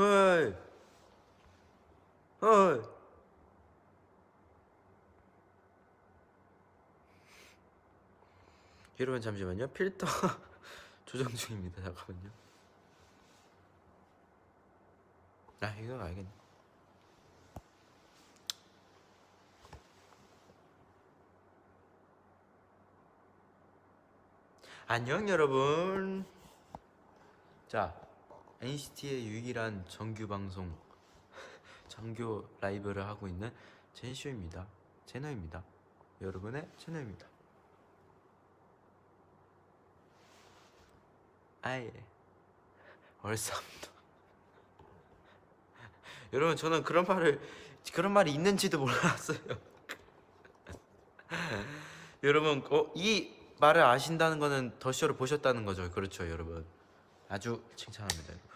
어이. 여러분 잠시만요. 필터 조정 중입니다. 잠깐만요. 아 이거 알겠네. 안녕 여러분. 자 NCT의 유일한 정규 방송 정규 라이브를 하고 있는 젠쇼입니다. 채널입니다. 여러분의 채널입니다. 아예 얼싸움도 여러분 저는 그런 말을 그런 말이 있는지도 몰랐어요. 여러분 어, 이 말을 아신다는 거는 더 쇼를 보셨다는 거죠. 그렇죠 여러분. 아주 칭찬합니다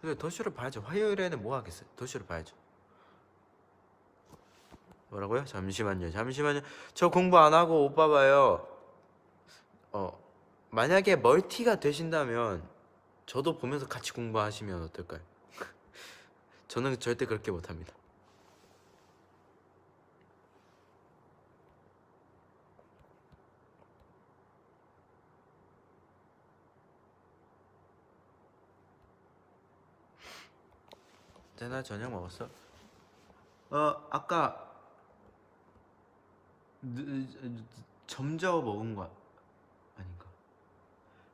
그래 더쇼를 봐야죠. 화요일에는 뭐 하겠어요? 더쇼를 봐야죠. 뭐라고요? 잠시만요. 잠시만요. 저 공부 안 하고 오빠 봐요. 어 만약에 멀티가 되신다면 저도 보면서 같이 공부하시면 어떨까요? 저는 절대 그렇게 못합니다 제나 저녁 먹었어? 어 아까 늦, 점저 먹은 거 아닌가?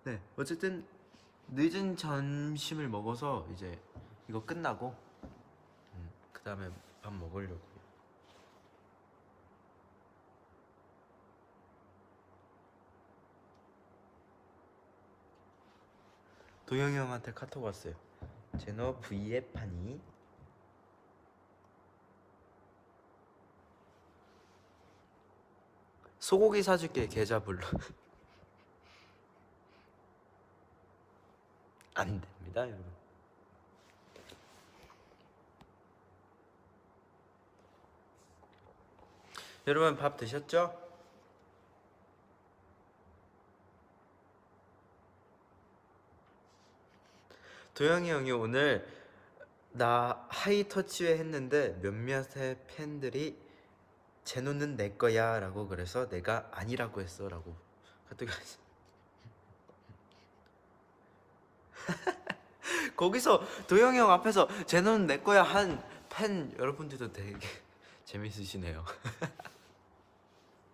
네 어쨌든 늦은 점심을 먹어서 이제 이거 끝나고 음, 그 다음에 밥 먹으려고 도영이 형한테 카톡 왔어요 제너 V의 판이 소고기 사줄게 계좌 불러 안 됩니다 여러분 여러분 밥 드셨죠? 도영이 형이 오늘 나 하이 터치회 했는데 몇몇의 팬들이 제노는 내 거야 라고 그래서 내가 아니라고 했어 라고 카톡이 왔어. 거기서 도영이 형 앞에서 제노는 내 거야 한 팬 여러분들도 되게 재밌으시네요.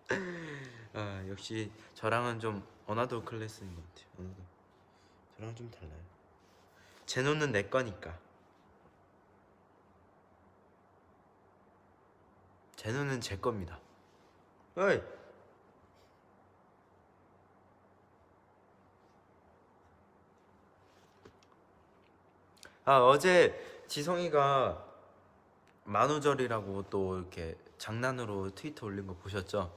아 역시 저랑은 좀 어나더 클래스인 것 같아요. 어나더 저랑 좀 달라요. 제노는 내 거니까. 제노는 제 겁니다. 어이. 아 어제 지성이가 만우절이라고 또 이렇게 장난으로 트위터 올린 거 보셨죠?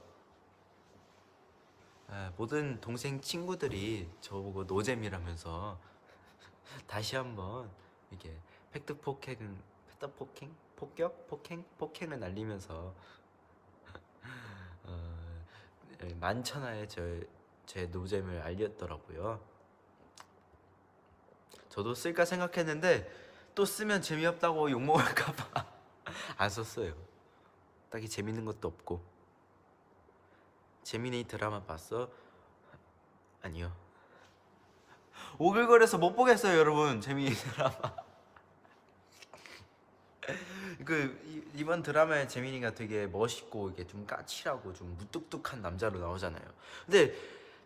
아, 모든 동생 친구들이 저보고 노잼이라면서 다시 한번 이게 팩트 폭행은 팩트 폭행 폭격 폭행 폭행을 날리면서 어, 만천하에 저제 노잼을 알렸더라고요. 저도 쓸까 생각했는데 또 쓰면 재미없다고 욕 먹을까봐 안 썼어요. 딱히 재밌는 것도 없고. 재미니 드라마 봤어? 아니요. 오글거려서 못 보겠어요, 여러분. 재미니 드라마. 그 이- 이번 드라마의 재민이가 되게 멋있고 이게 좀 까칠하고 좀 무뚝뚝한 남자로 나오잖아요. 근데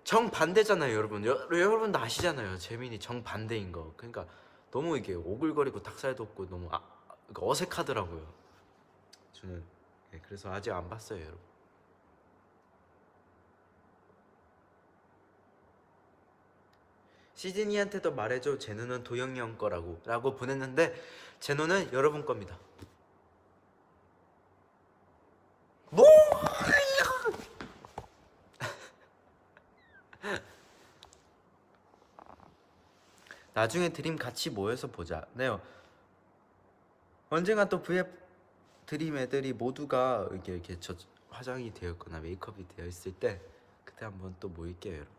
정 반대잖아요, 여러분. 여, 여러분도 아시잖아요. 재민이 정 반대인 거. 그러니까 너무 이게 오글거리고 닭살도 없고 너무 아, 그러니까 어색하더라고요. 저는 네, 그래서 아직 안 봤어요, 여러분. 시즈니한테도 말해줘 제노는 도영이 형 거라고 라고 보냈는데 제노는 여러분 겁니다 뭐? 나중에 드림 같이 모여서 보자. 네요. 언젠가 또 VF 드림 애들이 모두가 이렇게, 이렇게 저 화장이 되어 있거나 메이크업이 되어 있을 때 그때 한번 또 모일게요 여러분.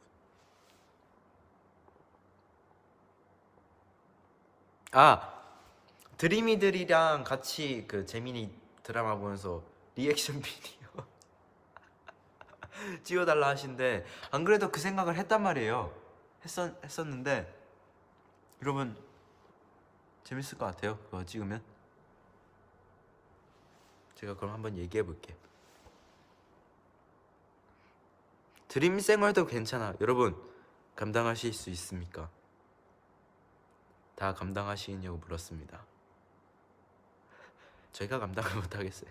아 드림이들이랑 같이 그 재민이 드라마 보면서 리액션 비디오 찍어달라 하신데 안 그래도 그 생각을 했단 말이에요. 했었 했었는데 여러분 재밌을 것 같아요. 그거 찍으면 제가 그럼 한번 얘기해 볼게요. 드림 생활도 괜찮아. 여러분 감당하실 수 있습니까? 다 감당하시겠냐고 물었습니다. 저희가 감당을 못 하겠어요.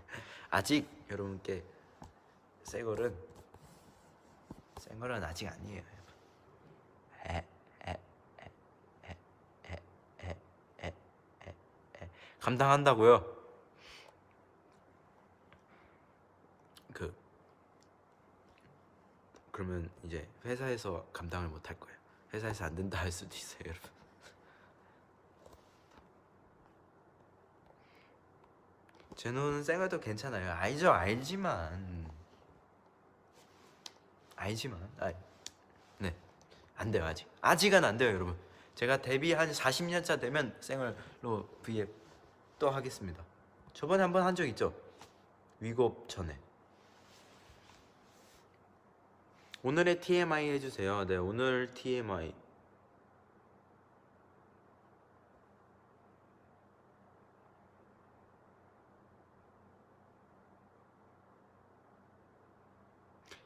아직 여러분께 새걸은 새걸은 아직 아니에요. 감당한다고요? 그 그러면 이제 회사에서 감당을 못 할 거예요. 회사에서 안 된다 할 수도 있어요, 여러분. 제노는 생활도 괜찮아요. 알죠, 알지만 알지만 아, 네, 안 돼요 아직. 아직은 안 돼요, 여러분. 제가 데뷔 한 40년 차 되면 생활로 V앱 또 하겠습니다. 저번에 한번 한 적 있죠. 위급 전에. 오늘의 TMI 해주세요. 네, 오늘 TMI.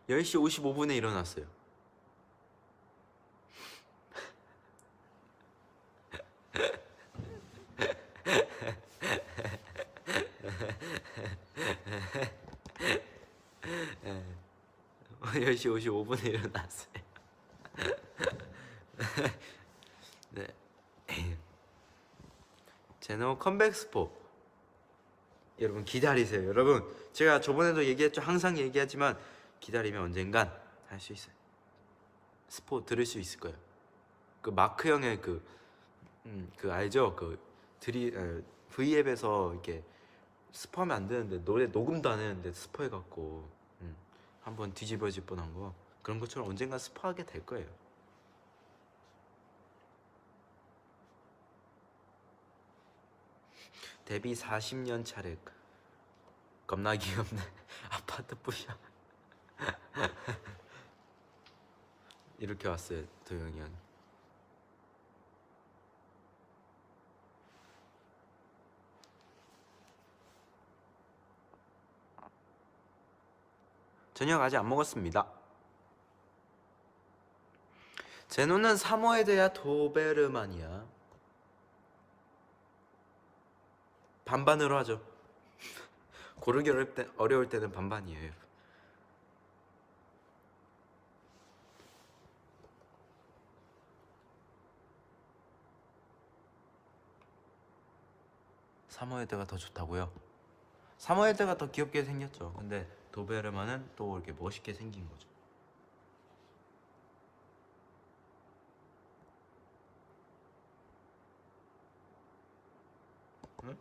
(10시 55분에) 일어났어요 10시 55분에 일어났어요. 네. 제노 컴백 스포. 여러분 기다리세요. 여러분 제가 저번에도 얘기했죠. 항상 얘기하지만 기다리면 언젠간 할 수 있어요. 스포 들을 수 있을 거예요. 그 마크 형의 그, 음, 그 알죠? 그 드리 에, V앱에서 이렇게 스포하면 안 되는데 노래 녹음도 안 했는데 스포해갖고 음, 한번 뒤집어질 뻔한 거. 그런 것처럼 언젠가 스포하게 될 거예요. 데뷔 40년 차례. 겁나 귀엽네. 아파트 부셔. 이렇게 왔어요 도영이 형 저녁 아직 안 먹었습니다 제노는 사모에드야 도베르만이야 반반으로 하죠 고르기 어려울, 때, 어려울 때는 반반이에요 사모예드가 더 좋다고요? 사모예드가 더 귀엽게 생겼죠. 근데 도베르만은 또 이렇게 멋있게 생긴 거죠. 응?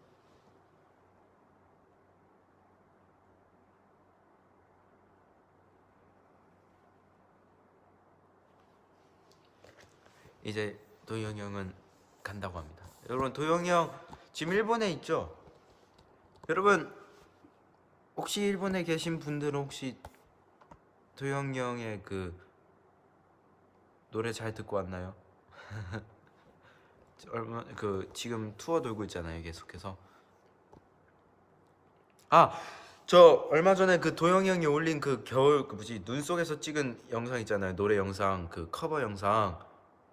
이제 도영이 형은 간다고 합니다. 여러분 도영이 형 지금 일본에 있죠? 여러분 혹시 일본에 계신 분들은 혹시 도영이 형의 그 노래 잘 듣고 왔나요? 얼마 그 지금 투어 돌고 있잖아요 계속해서 아 저 얼마 전에 그 도영이 형이 올린 그 겨울 그 뭐지 눈 속에서 찍은 영상 있잖아요 노래 영상 그 커버 영상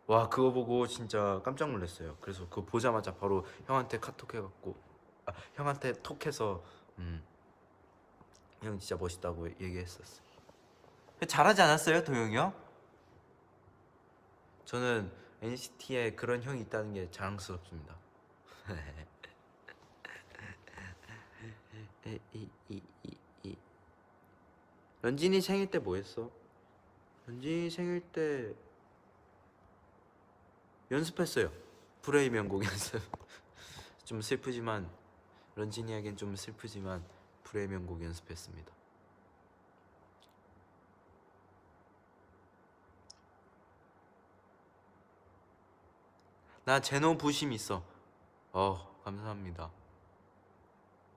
와 그거 보고 진짜 깜짝 놀랐어요. 그래서 그거 보자마자 바로 형한테 카톡 해갖고 아, 형한테 톡해서 음, 형 진짜 멋있다고 얘기했었어. 잘하지 않았어요, 도영이 형? 저는 NCT에 그런 형이 있다는 게 자랑스럽습니다. 이, 이, 이, 이, 이. 런진이 생일 때 뭐 했어? 런진이 생일 때 연습했어요. 불의 명곡 연습. 좀 슬프지만 런진이에겐 좀 슬프지만 불의 명곡 연습했습니다. 나 제노 부심 있어. 어 감사합니다.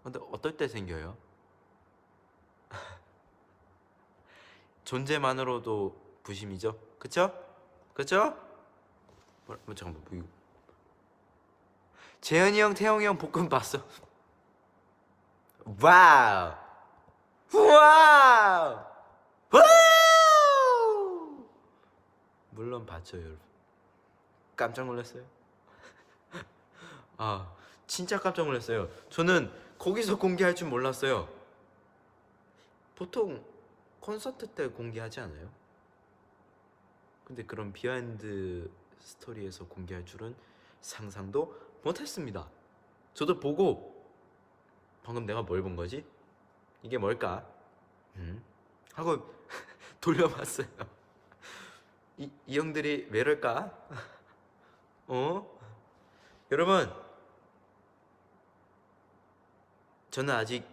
근데 어떨 때 생겨요? 존재만으로도 부심이죠. 그쵸? 그쵸? 뭐, 뭐 잠깐만 뭐 이거 재현이 형, 태영이 형 복근 봤어. 와우! 와우! 와우! 물론 봤죠, 여러분. 깜짝 놀랐어요. 아, 진짜 깜짝 놀랐어요. 저는 거기서 공개할 줄 몰랐어요. 보통 콘서트 때 공개하지 않아요? 근데 그런 비하인드 스토리에서 공개할 줄은 상상도 못했습니다. 저도 보고 방금 내가 뭘 본 거지? 이게 뭘까? 음? 하고 돌려봤어요. 이, 이 형들이 왜 이럴까? 어? 여러분 저는 아직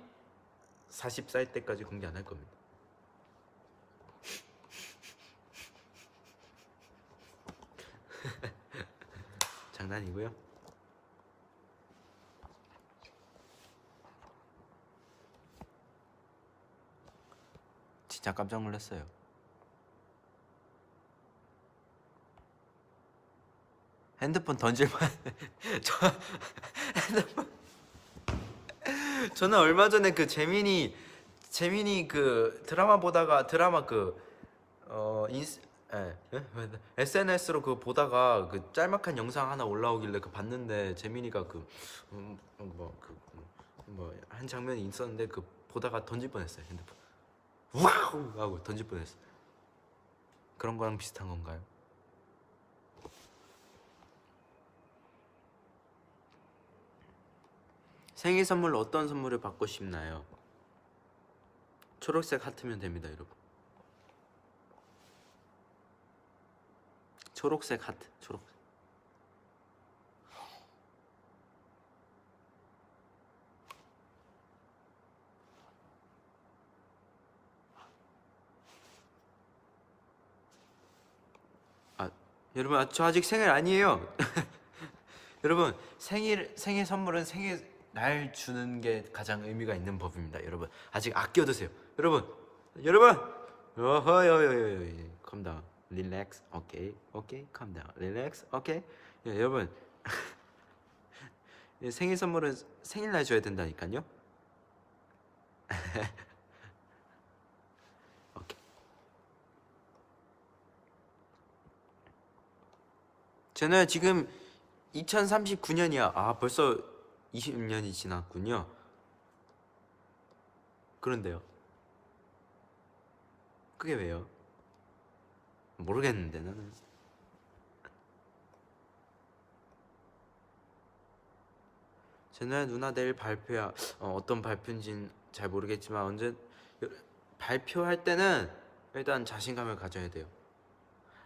40살 때까지 공개 안 할 겁니다. 장난이고요. 진짜 깜짝 놀랐어요. 핸드폰 던질만 저 핸드폰 저는 얼마 전에 그 재민이 재민이 그 드라마 보다가 드라마 그어 인스 예, 예? SNS로 그 보다가 그 짤막한 영상 하나 올라오길래 그 봤는데 재민이가 그 뭐그뭐한 장면이 있었는데 그 보다가 던질 뻔했어요 핸드폰 와우 하고 던질 뻔했어 그런 거랑 비슷한 건가요? 생일 선물 어떤 선물을 받고 싶나요? 초록색 하트면 됩니다, 여러분. 초록색 하트, 초록색. 아, 여러분, 아, 저 아직 생일 아니에요. 여러분, 생일 생일 선물은 생일 날 주는 게 가장 의미가 있는 법입니다, 여러분. 아직 아껴 두세요, 여러분. 여러분, 어허여여여, calm down, relax, okay, okay, calm down, relax, okay. 야, 여러분, 생일 선물은 생일날 줘야 된다니까요. 오케이. 쟤는 지금 2039년이야. 아 벌써 20년이 지났군요. 그런데요. 그게 왜요? 모르겠는데 나는. 제노야 누나 내일 발표야. 어, 어떤 발표인지는 잘 모르겠지만 언제 발표할 때는 일단 자신감을 가져야 돼요.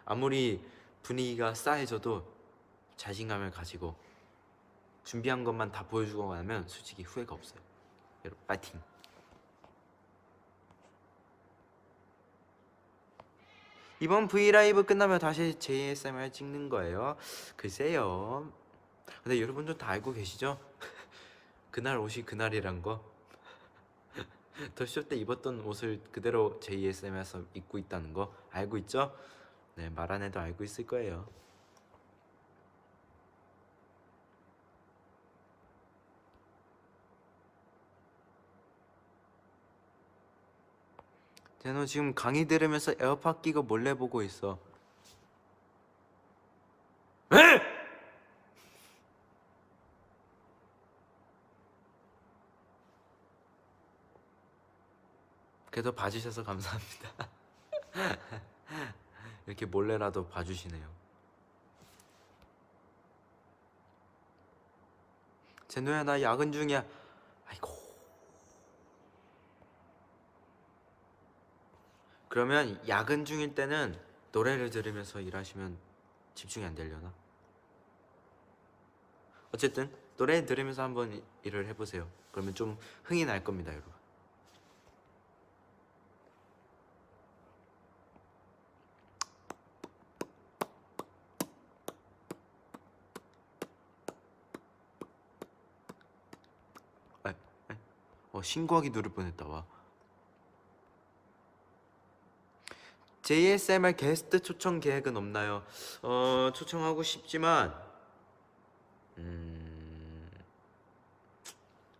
아무리 분위기가 싸해져도 자신감을 가지고 준비한 것만 다 보여주고 나면 솔직히 후회가 없어요. 여러분 파이팅. 이번 V 라이브 끝나면 다시 JSMR 찍는 거예요. 글쎄요. 근데 여러분들 다 알고 계시죠? 그날 옷이 그날이란 거. 더쇼 때 입었던 옷을 그대로 JSM에서 입고 있다는 거 알고 있죠? 네, 말 안 해도 알고 있을 거예요. 제노 지금 강의 들으면서 에어팟 끼고 몰래 보고 있어. 에? 그래도 봐주셔서 감사합니다. 이렇게 몰래라도 봐주시네요. 제노야 나 야근 중이야. 아이고. 그러면 야근 중일 때는 노래를 들으면서 일하시면 집중이 안 되려나? 어쨌든 노래 들으면서 한번 일을 해보세요. 그러면 좀 흥이 날 겁니다, 여러분. 신고하기 누를 뻔했다 와 JSMR 게스트 초청 계획은 없나요? 어 초청하고 싶지만 음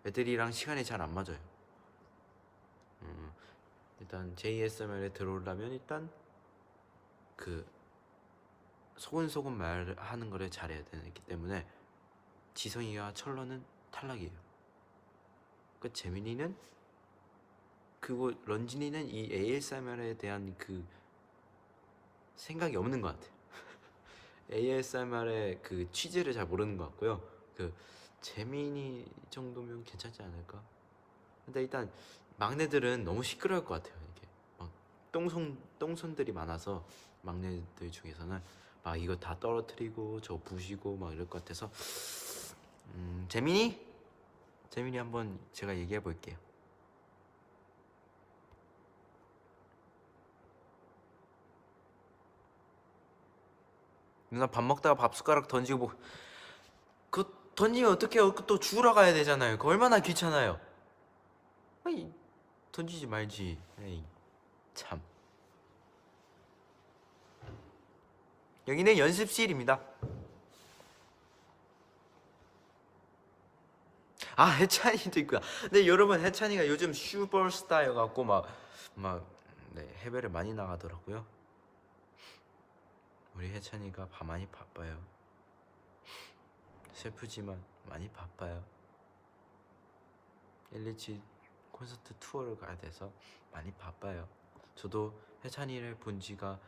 애들이랑 시간이 잘 안 맞아요. 음, 일단 JSMR에 들어오려면 일단 그 소근소근 말하는 거를 잘해야 되기 때문에 지성이와 철러는 탈락이에요. 그 재민이는 그리고 런진이는 이 ASMR에 대한 그 생각이 없는 것 같아요. ASMR의 그 취지를 잘 모르는 것 같고요. 그 재민이 정도면 괜찮지 않을까? 근데 일단 막내들은 너무 시끄러울 것 같아요. 이게 막 똥손 똥손들이 많아서 막내들 중에서는 막 이거 다 떨어뜨리고 저 부시고 막 이럴 것 같아서 음, 재민이 재민이 한번 제가 얘기해 볼게요. 누나 밥 먹다가 밥 숟가락 던지고 뭐, 그 던지면 어떡해요? 그또 주우러 가야 되잖아요. 그 얼마나 귀찮아요. 아이 던지지 말지. 에이 참. 여기는 연습실입니다. 아 해찬이도 있구나. 근데 여러분 해찬이가 요즘 슈퍼스타여 갖고 막막 네, 해외를 많이 나가더라고요. 우리 해찬이가 바 많이 바빠요. 슬프지만 많이 바빠요. 127 콘서트 투어를 가야 돼서 많이 바빠요. 저도 해찬이를 본 지가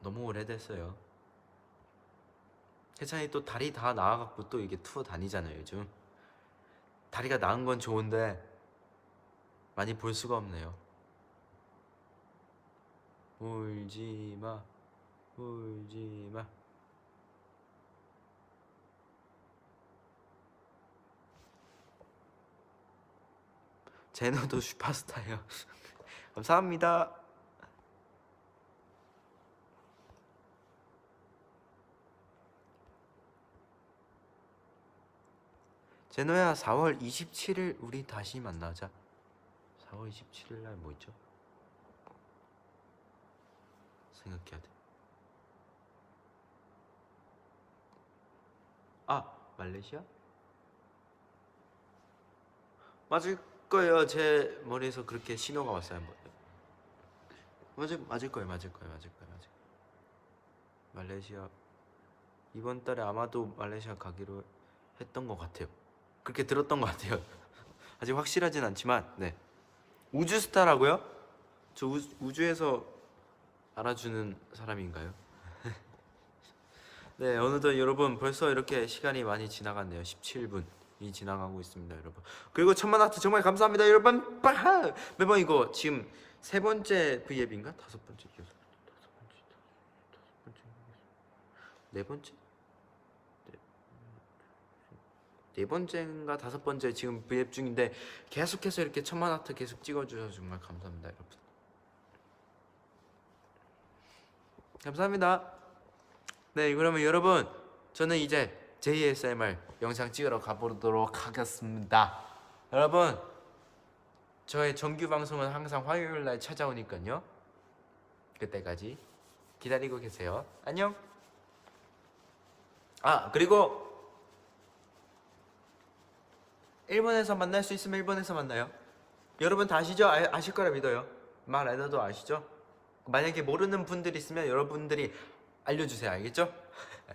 너무 오래됐어요. 해찬이 또 다리 다 나와갖고 또 이게 투어 다니잖아요 요즘. 다리가 나은 건 좋은데 많이 볼 수가 없네요. 울지 마. 울지 마. 제노도 슈퍼스타예요. 감사합니다. 제노야 4월 27일 우리 다시 만나자. 4월 27일 날 뭐 있죠? 생각해야 돼. 아 말레이시아? 맞을 거예요. 제 머리에서 그렇게 신호가 왔어요. 한번. 맞을 맞을 거예요. 맞을 거예요. 맞을 거예요. 맞을 거예요. 말레이시아 이번 달에 아마도 말레이시아 가기로 했던 것 같아요. 그렇게 들었던 것 같아요. 아직 확실하진 않지만 네 우주스타라고요? 저 우, 우주에서 알아주는 사람인가요? 네, 어느덧 여러분 벌써 이렇게 시간이 많이 지나갔네요. 17분이 지나가고 있습니다, 여러분. 그리고 천만 하트 정말 감사합니다, 여러분. 빠하! 매번 이거 지금 세 번째 V앱인가? 다섯 번째. 다섯 번째, 다섯 번째, 네 번째? 네, 네 번째인가 다섯 번째 지금 V앱 중인데 계속해서 이렇게 천만 하트 계속 찍어주셔서 정말 감사합니다, 여러분. 감사합니다. 네, 그러면 여러분, 저는 이제 JSMR 영상 찍으러 가보도록 하겠습니다. 여러분, 저의 정규 방송은 항상 화요일 날 찾아오니까요. 그때까지 기다리고 계세요. 안녕. 아, 그리고 일본에서 만날 수 있으면 일본에서 만나요. 여러분 다 아시죠? 아, 아실 거라 믿어요. 말 안 해도 아시죠? 만약에 모르는 분들 있으면 여러분들이 알려주세요. 알겠죠?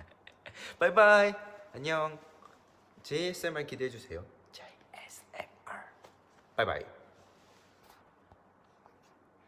바이바이. 안녕. JSMR 기대해 주세요. JSMR. 바이바이.